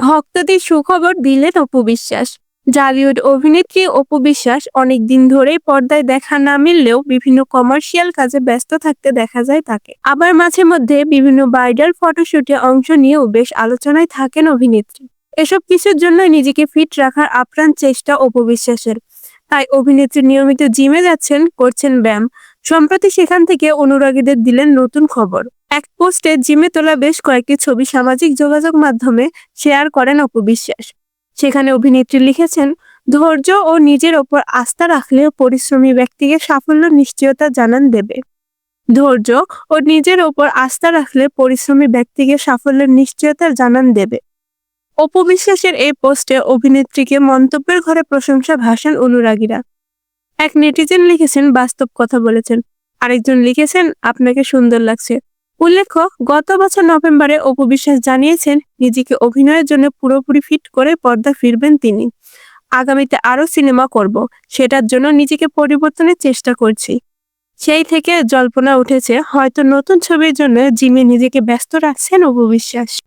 ভক্তদের সুখবর দিলেন অপু বিশ্বাস। জালিউড অভিনেত্রী অপু বিশ্বাস অনেক দিন ধরেই পর্দায় দেখা না মিললেও বিভিন্ন কমার্শিয়াল কাজে ব্যস্ত থাকতে দেখা যায় তাকে। আবার মাঝে মধ্যে বিভিন্ন ব্রাইডাল ফটোশুটে অংশ নিয়েও বেশ আলোচনায় থাকেন অভিনেত্রী। এসব কিছুর জন্য নিজেকে ফিট রাখার আপ্রাণ চেষ্টা অপু বিশ্বাসের। তাই অভিনেত্রী নিয়মিত জিমে যাচ্ছেন, করছেন ব্যায়াম। সম্প্রতি সেখান থেকে অনুরাগীদের দিলেন নতুন খবর। এক পোস্টে জিমে তোলা বেশ কয়েকটি ছবি সামাজিক যোগাযোগ মাধ্যমে শেয়ার করেন অপু বিশ্বাস। সেখানে অভিনেত্রী লিখেছেন, ধৈর্য ও নিজের ওপর আস্থা রাখলে পরিশ্রমী ব্যক্তিকে সাফল্য নিশ্চয়তা জানান দেবে। ধৈর্য ও নিজের ওপর আস্থা রাখলে পরিশ্রমী ব্যক্তিকে সাফল্যের নিশ্চয়তা জানান দেবে। অপু বিশ্বাসের এই পোস্টে অভিনেত্রীকে মন্তব্যের ঘরে প্রশংসা ভাষান অনুরাগীরা। এক নেটিজেন লিখেছেন, বাস্তব কথা বলেছেন। আরেকজন লিখেছেন, আপনাকে সুন্দর লাগছে। উল্লেখ্য, গত বছর নভেম্বরে অপু বিশ্বাস জানিয়েছেন, নিজেকে অভিনয়ের জন্য পুরোপুরি ফিট করে পর্দা ফিরবেন তিনি। আগামীতে আরও সিনেমা করব, সেটার জন্য নিজেকে পরিবর্তনের চেষ্টা করছি। সেই থেকে জল্পনা উঠেছে, হয়তো নতুন ছবির জন্য জিমে নিজেকে ব্যস্ত রাখছেন অপু বিশ্বাস।